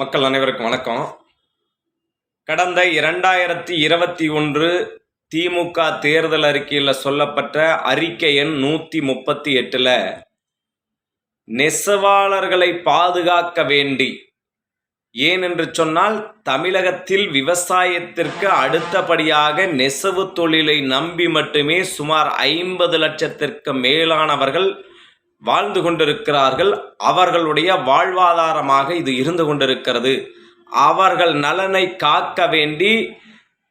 மக்கள் அனைவருக்கும் வணக்கம். கடந்த இரண்டாயிரத்தி இருபத்தி ஒன்று திமுக தேர்தல் அறிக்கையில் சொல்லப்பட்ட அறிக்கை எண் நூற்றி முப்பத்தி எட்டில் நெசவாளர்களை பாதுகாக்க வேண்டி. ஏன் என்று சொன்னால் தமிழகத்தில் விவசாயத்திற்கு அடுத்தபடியாக நெசவு தொழிலை நம்பி மட்டுமே சுமார் ஐம்பது லட்சத்திற்கு மேலானவர்கள் வாழ்ந்து கொண்டிருக்கிறார்கள். அவர்களுடைய வாழ்வாதாரமாக இது இருந்து கொண்டிருக்கிறது. அவர்கள் நலனை காக்க வேண்டி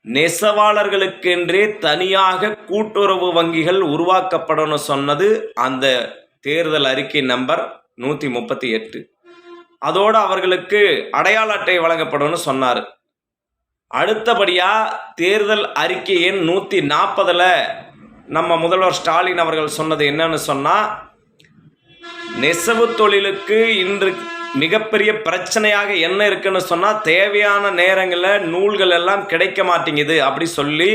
நெசவாளர்களுக்கென்றே தனியாக கூட்டுறவு வங்கிகள் உருவாக்கப்படணும் சொன்னது அந்த தேர்தல் அறிக்கை நம்பர் நூற்றி முப்பத்தி எட்டு. அதோடு அவர்களுக்கு அடையாள அட்டை வழங்கப்படும்னு சொன்னார். அடுத்தபடியாக தேர்தல் அறிக்கை எண் நூற்றி நாற்பதில் நம்ம முதல்வர் ஸ்டாலின் அவர்கள் சொன்னது என்னன்னு சொன்னால் நெசவு தொழிலுக்கு இன்று மிகப்பெரிய பிரச்சனையாக என்ன இருக்குன்னு சொன்னால் தேவையான நேரங்களில் நூல்கள் எல்லாம் கிடைக்க மாட்டேங்குது. அப்படி சொல்லி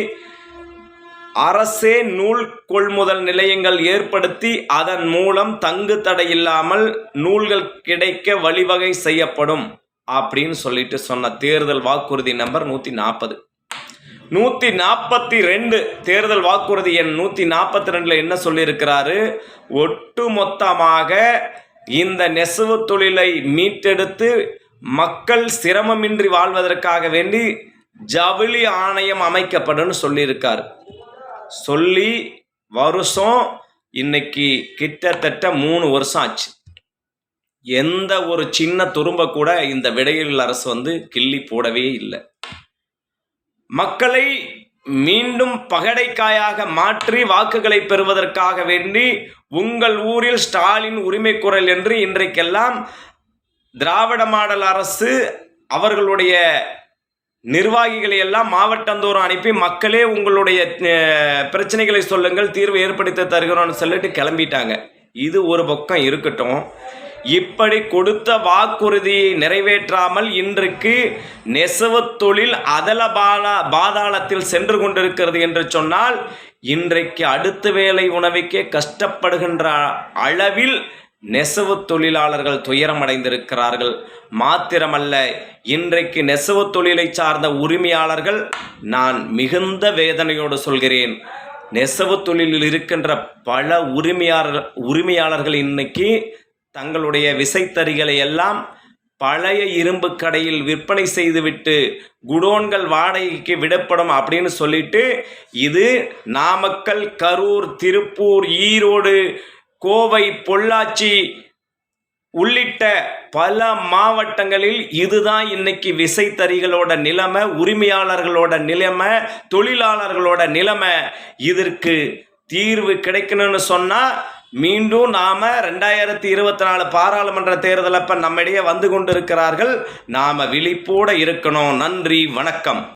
அரசே நூல் கொள்முதல் நிலையங்கள் ஏற்படுத்தி அதன் மூலம் தங்கு தடை இல்லாமல் நூல்கள் கிடைக்க வழிவகை செய்யப்படும் அப்படின்னு சொல்லிட்டு சொன்ன தேர்தல் வாக்குறுதி நம்பர் நூற்றி நாற்பது நூற்றி நாற்பத்தி ரெண்டு தேர்தல் வாக்குறுதி எண் நூற்றி நாற்பத்தி ரெண்டில் என்ன சொல்லியிருக்கிறாரு? ஒட்டுமொத்தமாக இந்த நெசவு தொழிலை மீட்டெடுத்து மக்கள் சிரமமின்றி வாழ்வதற்காக வேண்டி ஜவுளி ஆணையம் அமைக்கப்படும் சொல்லியிருக்கார். சொல்லி வருஷம் இன்னைக்கு கிட்டத்தட்ட மூணு வருஷம் ஆச்சு. எந்த ஒரு சின்ன துரும்ப கூட இந்த விடையில் அரசு வந்து கிள்ளி போடவே இல்லை. மக்களை மீண்டும் பகடைக்காயாக மாற்றி வாக்குகளை பெறுவதற்காக வேண்டி உங்கள் ஊரில் ஸ்டாலின் உரிமை குரல் என்று இன்றைக்கெல்லாம் திராவிட மாடல் அரசு அவர்களுடைய நிர்வாகிகளை எல்லாம் மாவட்டந்தோறும் அனுப்பி மக்களே உங்களுடைய பிரச்சனைகளை சொல்லுங்கள் தீர்வு ஏற்படுத்தி தருகிறோம்னு சொல்லிட்டு கிளம்பிட்டாங்க. இது ஒரு பக்கம் இருக்கட்டும். இப்படி கொடுத்த வாக்குறுதியை நிறைவேற்றாமல் இன்றைக்கு நெசவு தொழில் அதல பாலா பாதாளத்தில் சென்று கொண்டிருக்கிறது என்று சொன்னால் இன்றைக்கு அடுத்த வேலை உணவுக்கே கஷ்டப்படுகின்ற அளவில் நெசவு தொழிலாளர்கள் துயரமடைந்திருக்கிறார்கள். மாத்திரமல்ல இன்றைக்கு நெசவு தொழிலை சார்ந்த உரிமையாளர்கள் நான் மிகுந்த வேதனையோடு சொல்கிறேன். நெசவு தொழிலில் இருக்கின்ற பல உரிமையாளர் உரிமையாளர்கள் இன்னைக்கு தங்களுடைய விசைத்தறிகளை எல்லாம் பழைய இரும்பு கடையில் விற்பனை செய்துவிட்டு குடோன்கள் வாடகைக்கு விடப்படும் அப்படின்னு சொல்லிட்டு இது நாமக்கல் கரூர் திருப்பூர் ஈரோடு கோவை பொள்ளாச்சி உள்ளிட்ட பல மாவட்டங்களில் இதுதான் இன்னைக்கு விசைத்தறிகளோட நிலைமை உரிமையாளர்களோட நிலைமை தொழிலாளர்களோட நிலைமை. இதற்கு தீர்வு கிடைக்கணும்னு சொன்னால் மீண்டும் நாம் ரெண்டாயிரத்தி இருபத்தி நாலு பாராளுமன்ற தேர்தல் அப்போ நம்மிடையே வந்து கொண்டிருக்கிறார்கள். நாம் விழிப்போடு இருக்கணும். நன்றி வணக்கம்.